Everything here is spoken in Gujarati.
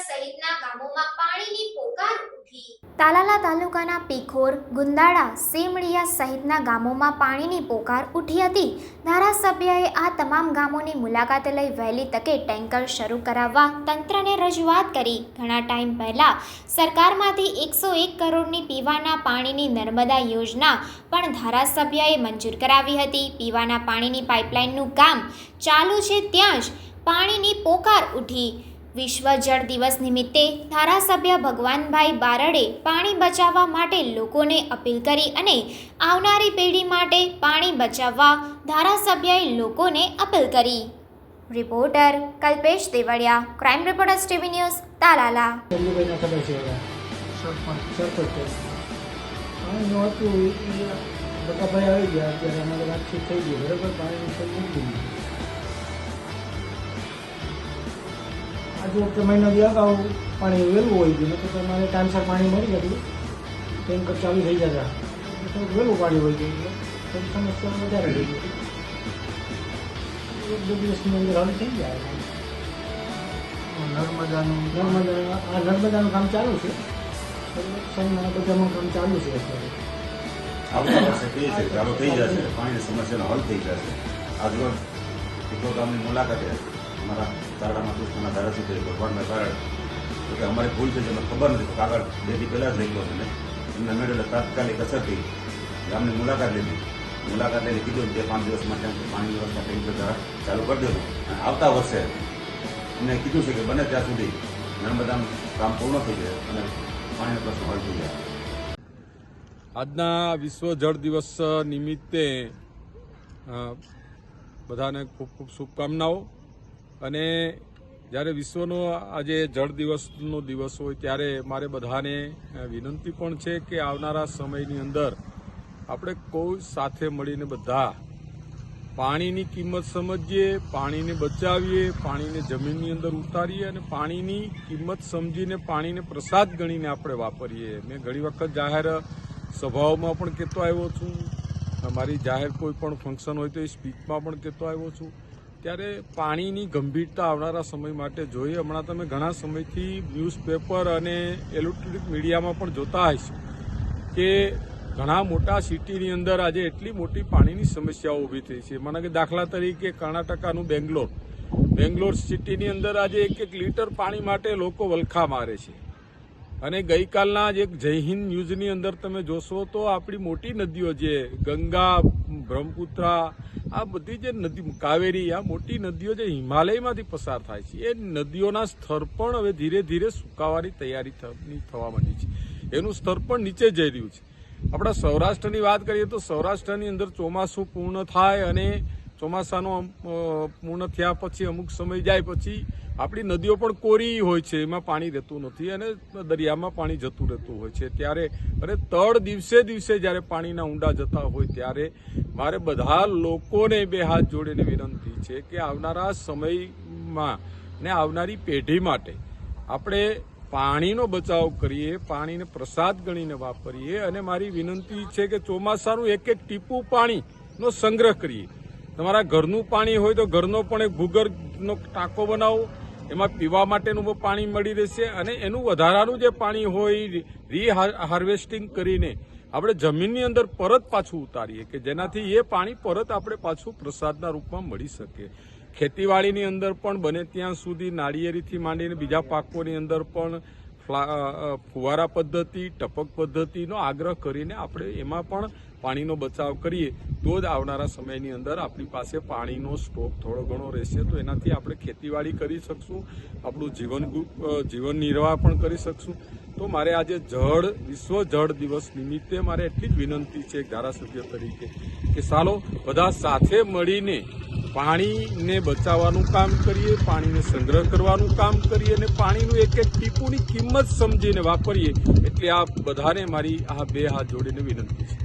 સહિતના ગામોમાં પાણીની પોકાર ઉઠી. તાલાલા તાલુકાના પીખોર ગુંદાળા સેમડિયા સહિતના ગામોમાં પાણીની પોકાર ઉઠી હતી. ધારાસભ્યએ આ તમામ ગામોની મુલાકાત લઈ વહેલી તકે ટેન્કર શરૂ કરાવવા તંત્રને રજૂઆત કરી. ઘણા ટાઈમ પહેલા સરકારમાંથી એકસો એક કરોડની પીવાના પાણીની નર્મદા યોજના પણ ધારાસભ્યએ મંજૂર કરાવી હતી. પીવાના પાણીની પાઇપલાઇનનું કામ ચાલુ છે ત્યાં જ પાણીની પોકાર ઉઠી. વિશ્વ જળ દિવસ નિમિત્તે ધારાસભ્ય ભગવાનભાઈ બારડે પાણી બચાવવા માટે લોકોને અપીલ કરી અને આવનારી પેઢી માટે પાણી બચાવવા ધારાસભ્યએ લોકોને અપીલ કરી. Reporter Kalpesh Devaliya crime reporters TV news Talala. Sarpanch આવી ગયા, અત્યારે અમારે વાતચીત થઈ ગઈ, બરાબર? પાણીની આજે વખતે મહિનો દી અગાઉ પાણી વહેલું હોય ગયું તો તમારે ટાઈમસર પાણી મળી જતું ટેન્કર ચાલુ થઈ જતા. થોડુંક વહેલું પાણી હોય ગયું એટલે સમસ્યા વધારે થઈ ગઈ એક બે દિવસની અંદર હવે થઈ જાય. નર્મદાનું નર્મદા આ નર્મદાનું કામ ચાલુ છે. સંઘના બધામાં કામ ચાલુ છે અત્યારે. આવતા વર્ષે કહીએ છીએ ચાલુ થઈ જશે. પાણીની સમસ્યાનો હલ થઈ જશે. આજુબાજુ એટલો ગામની મુલાકાતે અમારા તારડામાં કૃષ્ણના ધારાસભ્ય ભગવાનભાઈ બારડ. કે અમારી ભૂલ છે જે અમને ખબર નથી કાગળ બે દી પહેલાં જ લઈ ગયો અને એમને મેળવેલા તાત્કાલિક અસરથી ગામની મુલાકાત લીધી. મુલાકાત લઈને કીધું બે પાંચ દિવસમાં ત્યાં પાણી વ્યવસ્થા ટેન્કર દ્વારા ચાલુ કરી દેવું અને આવતા વર્ષે એમને કીધું છે કે બને ત્યાં સુધી નર્મદાનું કામ પૂર્ણ થઈ જાય અને પાણીનો પ્રશ્ન હલ થઈ જાય. આજના વિશ્વ જળ દિવસ નિમિત્તે બધાને ખૂબ ખૂબ શુભકામનાઓ. અને જ્યારે વિશ્વનો આજે જળ દિવસનો દિવસ હોય ત્યારે મારે બધાને વિનંતી પણ છે કે આવનારા સમયની અંદર આપણે કોઈ સાથે મળીને બધા પાણીની કિંમત સમજીએ, પાણીને બચાવીએ, પાણીને જમીનની અંદર ઉતારીએ અને પાણીની કિંમત સમજીને પાણીને પ્રસાદ ગણીને આપણે વાપરીએ. મેં ઘણી વખત જાહેર સભાઓમાં પણ કહેતો આવ્યો છું. મારી જાહેર કોઈ પણ ફંક્શન હોય તો એ સ્પીચમાં પણ કહેતો આવ્યો છું. ત્યારે પાણીની ગંભીરતા આવનારા સમય માટે જોઈએ. હમણાં તમે ઘણા સમયથી ન્યૂઝપેપર અને ઇલેક્ટ્રોનિક મીડિયામાં પણ જોતા હશો કે ઘણા મોટા સિટીની અંદર આજે એટલી મોટી પાણીની સમસ્યાઓ ઊભી થઈ છે. મને કે દાખલા તરીકે કર્ણાટકાનું બેંગ્લોર. બેંગ્લોર સિટીની અંદર આજે એક એક લીટર પાણી માટે લોકો વલખા મારે છે. અને ગઈકાલના જ એક જય હિન્દ ન્યૂઝની અંદર તમે જોશો તો આપણી મોટી નદીઓ જે ગંગા, બ્રહ્મપુત્રા, આ બધી જે નદી, કાવેરી, આ મોટી નદીઓ જે હિમાલયમાંથી પસાર થાય છે, એ નદીઓના સ્તર પણ હવે ધીરે ધીરે સુકાવાની તૈયારી થવા માંડી છે. એનું સ્તર પણ નીચે જઈ રહ્યું છે. આપણા સૌરાષ્ટ્રની વાત કરીએ તો સૌરાષ્ટ્રની અંદર ચોમાસું પૂર્ણ થાય અને ચોમાસાનો પૂર્ણ થયા પછી, અમુક સમય જાય પછી આપણી નદીઓ પણ કોરી હોય છે, એમાં પાણી રહેતું નથી અને દરિયામાં પાણી જતું રહેતું હોય છે. ત્યારે, અને તળ દિવસે દિવસે જ્યારે પાણીના ઊંડા જતા હોય ત્યારે મારે બધા લોકોને બે હાથ જોડીને વિનંતી છે કે આવનારા સમયમાં ને આવનારી પેઢી માટે આપણે પાણીનો બચાવ કરીએ, પાણીને પ્રસાદ ગણીને વાપરીએ અને મારી વિનંતી છે કે ચોમાસાનું એક એક ટીપું પાણીનો સંગ્રહ કરીએ. તમારા ઘરનું પાણી હોય તો ઘરનો પણ એક ભૂગર્ભનો ટાંકો બનાવો. એમાં પીવા માટેનું પણ પાણી મળી રહેશે અને એનું વધારાનું જે પાણી હોય રી હાર્વેસ્ટિંગ કરીને આપણે જમીનની અંદર પરત પાછું ઉતારીએ કે જેનાથી એ પાણી પરત આપણે પાછું પ્રસાદના રૂપમાં મળી શકે. ખેતીવાડીની અંદર પણ બને ત્યાં સુધી નાળિયેરીથી માંડીને બીજા પાકોની અંદર પણ ફુવારા પદ્ધતિ, ટપક પદ્ધતિનો આગ્રહ કરીને આપણે એમાં પણ પાણીનો બચાવ કરીએ, તો જ આવનારા સમયની અંદર આપણી પાસે પાણીનો સ્ટોક થોડો ઘણો રહેશે. તો એનાથી આપણે ખેતીવાડી કરી શકશું, આપણું જીવન જીવન નિર્વાહ પણ કરી શકશું. તો મારે આજે જળ, વિશ્વ જળ દિવસ નિમિત્તે મારે એટલી જ વિનંતી છે ધારાસભ્ય તરીકે કે ચાલો બધા સાથે મળીને પાણીને બચાવવાનું કામ કરીએ, પાણીને સંગ્રહ કરવાનું કામ કરીએ અને પાણીનું એક એક ટીપુની કિંમત સમજીને વાપરીએ. એટલે આ બધાને મારી આ બે હાથ જોડીને વિનંતી છે.